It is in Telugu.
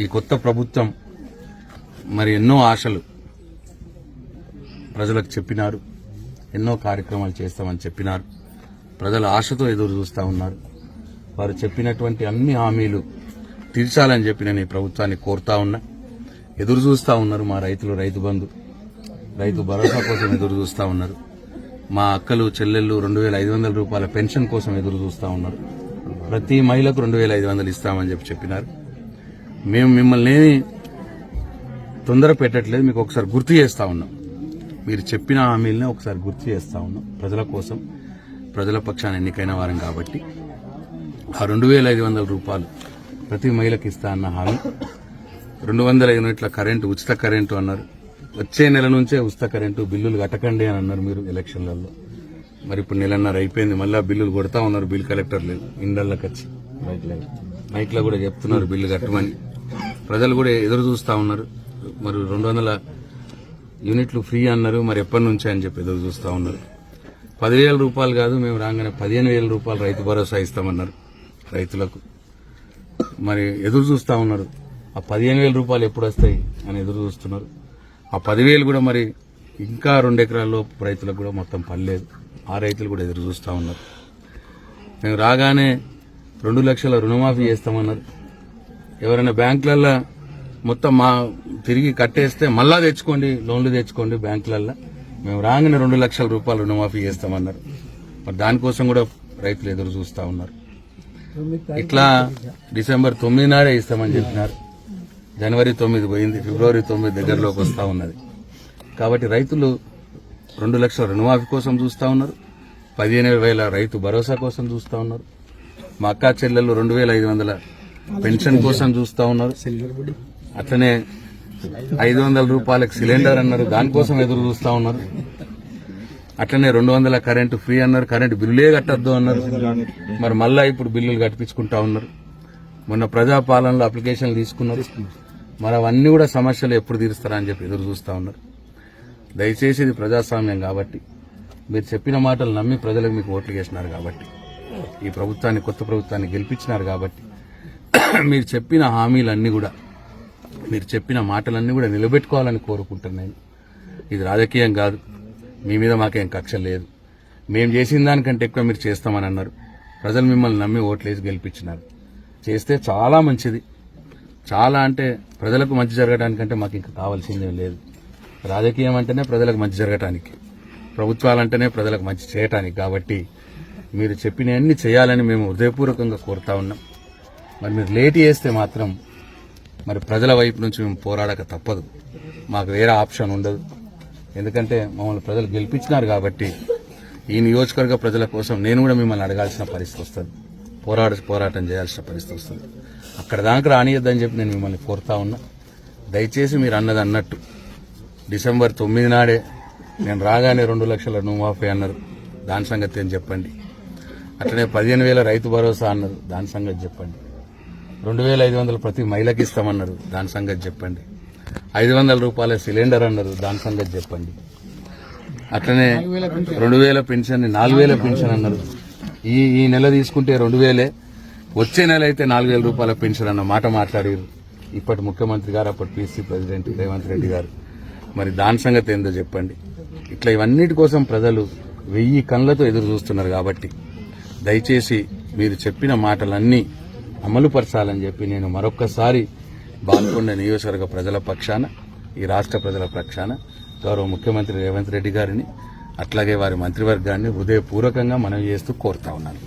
ఈ కొత్త ప్రభుత్వం మరి ఎన్నో ఆశలు ప్రజలకు చెప్పినారు. ఎన్నో కార్యక్రమాలు చేస్తామని చెప్పినారు. ప్రజల ఆశతో ఎదురు చూస్తూ ఉన్నారు. వారు చెప్పినటువంటి అన్ని హామీలు తీర్చాలని చెప్పి నేను ఈ ప్రభుత్వాన్ని కోరుతా ఉన్నా. ఎదురు చూస్తూ ఉన్నారు మా రైతులు రైతు బంధు. రైతు భరోసా కోసం ఎదురు చూస్తూ ఉన్నారు. మా అక్కలు చెల్లెళ్ళు రెండు వేల ఐదు వందల రూపాయల పెన్షన్ కోసం ఎదురు చూస్తూ ఉన్నారు. ప్రతి మహిళకు రెండు వేల ఐదు వందలు ఇస్తామని చెప్పి చెప్పినారు. మేము మిమ్మల్ని ఏమి తొందర పెట్టట్లేదు మీకు ఒకసారి గుర్తు చేస్తా ఉన్నాం. మీరు చెప్పిన హామీలనే ఒకసారి గుర్తు చేస్తా ఉన్నాం. ప్రజల కోసం ప్రజల పక్షాన ఎన్నికైన వారం కాబట్టి ఆ రెండు వేల ఐదు వందల రూపాయలు ప్రతి మహిళకి ఇస్తా అన్న హామీ. రెండు వందల యూనిట్ల కరెంటు ఉచిత కరెంటు అన్నారు. వచ్చే నెల నుంచే ఉచిత కరెంటు బిల్లులు కట్టకండి అని అన్నారు మీరు ఎలక్షన్లలో. మరి ఇప్పుడు నెలన్నర అయిపోయింది మళ్ళీ బిల్లులు కొడతా ఉన్నారు బిల్ కలెక్టర్ లేదు. ఇండల్లోకి వచ్చి. నైట్లో కూడా చెప్తున్నారు బిల్లు కట్టమని. ప్రజలు కూడా ఎదురు చూస్తా ఉన్నారు. మరి రెండు వందల యూనిట్లు ఫ్రీ అన్నారు. మరి ఎప్పటి నుంచి అని చెప్పి ఎదురు చూస్తా ఉన్నారు. పదివేల రూపాయలు కాదు మేము రాగానే పదిహేను వేల రూపాయలు రైతు భరోసా ఇస్తామన్నారు రైతులకు. మరి ఎదురు చూస్తా ఉన్నారు. ఆ పదిహేను వేల రూపాయలు ఎప్పుడు వస్తాయి అని ఎదురు చూస్తున్నారు. ఆ పదివేలు కూడా మరి ఇంకా రెండు ఎకరాల్లో రైతులకు కూడా మొత్తం పర్లేదు ఆ రైతులు కూడా ఎదురు చూస్తా ఉన్నారు. మేము రాగానే రెండు లక్షల రుణమాఫీ చేస్తామన్నారు. ఎవరైనా బ్యాంకులల్లో మొత్తం మా తిరిగి కట్టేస్తే మళ్ళా తెచ్చుకోండి లోన్లు తెచ్చుకోండి బ్యాంకులల్లో. మేము రాగానే రెండు లక్షల రూపాయలు రుణమాఫీ చేస్తామన్నారు. మరి దానికోసం కూడా రైతులు ఎదురు చూస్తా ఉన్నారు. ఇట్లా డిసెంబర్ తొమ్మిది నాడే ఇస్తామని చెప్పినారు. జనవరి తొమ్మిది పోయింది ఫిబ్రవరి తొమ్మిది దగ్గరలోకి వస్తూ ఉన్నది. కాబట్టి రైతులు రెండు లక్షల రుణమాఫీ కోసం చూస్తా ఉన్నారు. పదిహేను వేల రైతు భరోసా కోసం చూస్తా ఉన్నారు. మా అక్కా చెల్లెళ్ళు రెండు వేల ఐదు వందల పెన్షన్ కోసం చూస్తా ఉన్నారు. అట్లనే ఐదు వందల రూపాయలకు సిలిండర్ అన్నారు. దానికోసం ఎదురు చూస్తా ఉన్నారు. అట్లనే రెండు వందల కరెంటు ఫ్రీ అన్నారు. కరెంటు బిల్లులే కట్టద్దు అన్నారు. మరి మళ్ళా ఇప్పుడు బిల్లులు కట్టించుకుంటా ఉన్నారు. మొన్న ప్రజాపాలనలో అప్లికేషన్లు తీసుకున్నారు. మరి అవన్నీ కూడా సమస్యలు ఎప్పుడు తీరుస్తారా అని చెప్పి ఎదురు చూస్తా ఉన్నారు. దయచేసి ఇది ప్రజాస్వామ్యం కాబట్టి. మీరు చెప్పిన మాటలు నమ్మి ప్రజలకు మీకు ఓట్లు వేసినారు కాబట్టి. ఈ ప్రభుత్వాన్ని కొత్త ప్రభుత్వాన్ని గెలిపించినారు కాబట్టి. మీరు చెప్పిన హామీలన్నీ కూడా మీరు చెప్పిన మాటలన్నీ కూడా నిలబెట్టుకోవాలని కోరుకుంటున్నాను ఇది రాజకీయం కాదు. మీ మీద మాకేం కక్ష లేదు. మేము చేసిన దానికంటే ఎక్కువ మీరు చేస్తామని అన్నారు. ప్రజలు మిమ్మల్ని నమ్మి ఓట్లేసి గెలిపించినారు. చేస్తే చాలా మంచిది. చాలా అంటే ప్రజలకు మంచి జరగడానికంటే మాకు ఇంకా కావాల్సిందేం లేదు. రాజకీయం అంటేనే ప్రజలకు మంచి జరగటానికి. ప్రభుత్వాలంటేనే ప్రజలకు మంచి చేయటానికి. కాబట్టి మీరు చెప్పినవన్నీ చేయాలని మేము హృదయపూర్వకంగా కోరుతా ఉన్నాం. మరి మీరు లేట్ చేస్తే మాత్రం మరి ప్రజల వైపు నుంచి మేము పోరాడక తప్పదు. మాకు వేరే ఆప్షన్ ఉండదు. ఎందుకంటే మమ్మల్ని ప్రజలు గెలిపించినారు కాబట్టి ఈ నియోజకవర్గ ప్రజల కోసం నేను కూడా మిమ్మల్ని అడగాల్సిన పరిస్థితి వస్తుంది. పోరాడ పోరాటం చేయాల్సిన పరిస్థితి వస్తుంది. అక్కడ దాకా రానియద్దని చెప్పి నేను మిమ్మల్ని కోరుతా ఉన్నా. దయచేసి మీరు అన్నది అన్నట్టు. డిసెంబర్ తొమ్మిది నాడే నేను రాగానే రెండు లక్షల రుణమాఫీ అన్నారు. దాని సంగతి అని చెప్పండి? అట్లనే పదిహేను వేల రైతు భరోసా అన్నారు. దాని సంగతి చెప్పండి. రెండు వేల ఐదు వందలు ప్రతి మహిళకి ఇస్తామన్నారు. దాని సంగతి చెప్పండి. ఐదు వందల రూపాయల సిలిండర్ అన్నారు. దాని సంగతి చెప్పండి. అట్లనే రెండు వేల పెన్షన్ నాలుగు వేల పెన్షన్ అన్నారు. ఈ ఈ నెల తీసుకుంటే రెండు వేలే వచ్చే నెల అయితే నాలుగు వేల రూపాయల పెన్షన్ అన్న మాట మాట్లాడారు. ఇప్పటి ముఖ్యమంత్రి గారు అప్పటి పీసీ ప్రెసిడెంట్ రేవంత్ రెడ్డి గారు. మరి దాని సంగతి ఏందో చెప్పండి. ఇట్లా ఇవన్నిటి కోసం ప్రజలు వెయ్యి కళ్ళతో ఎదురు చూస్తున్నారు కాబట్టి దయచేసి మీరు చెప్పిన మాటలన్నీ అమలుపరచాలని చెప్పి నేను మరొక్కసారి బాల్కొండ నియోజకవర్గ ప్రజల పక్షాన ఈ రాష్ట్ర ప్రజల పక్షాన గౌరవ ముఖ్యమంత్రి రేవంత్ రెడ్డి గారిని అట్లాగే వారి మంత్రివర్గాన్ని హృదయపూర్వకంగా మనవి చేస్తూ కోరుతా ఉన్నాను.